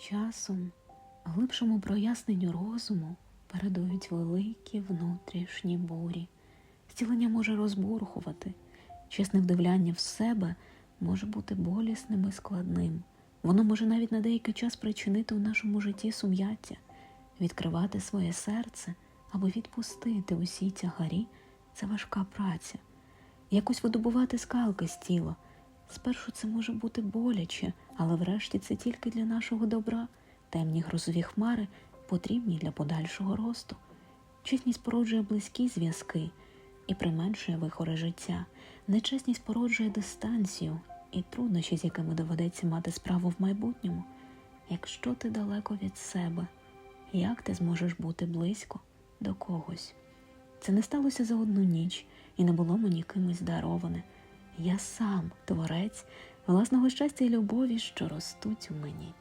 Часом глибшому проясненню розуму передують великі внутрішні бурі. Зцілення може розбурхувати, чесне вдивляння в себе може бути болісним і складним. Воно може навіть на деякий час причинити у нашому житті сум'яття, відкривати своє серце або відпустити усі тягарі це важка праця. Якось видобувати скалки з тіла. Спершу це може бути боляче, але врешті це тільки для нашого добра. Темні грозові хмари потрібні для подальшого росту. Чесність породжує близькі зв'язки і применшує вихори життя. Нечесність породжує дистанцію і труднощі, з якими доведеться мати справу в майбутньому. Якщо ти далеко від себе, як ти зможеш бути близько до когось? Це не сталося за одну ніч і не було мені кимось дароване. Я сам творець власного щастя і любові, що ростуть у мені.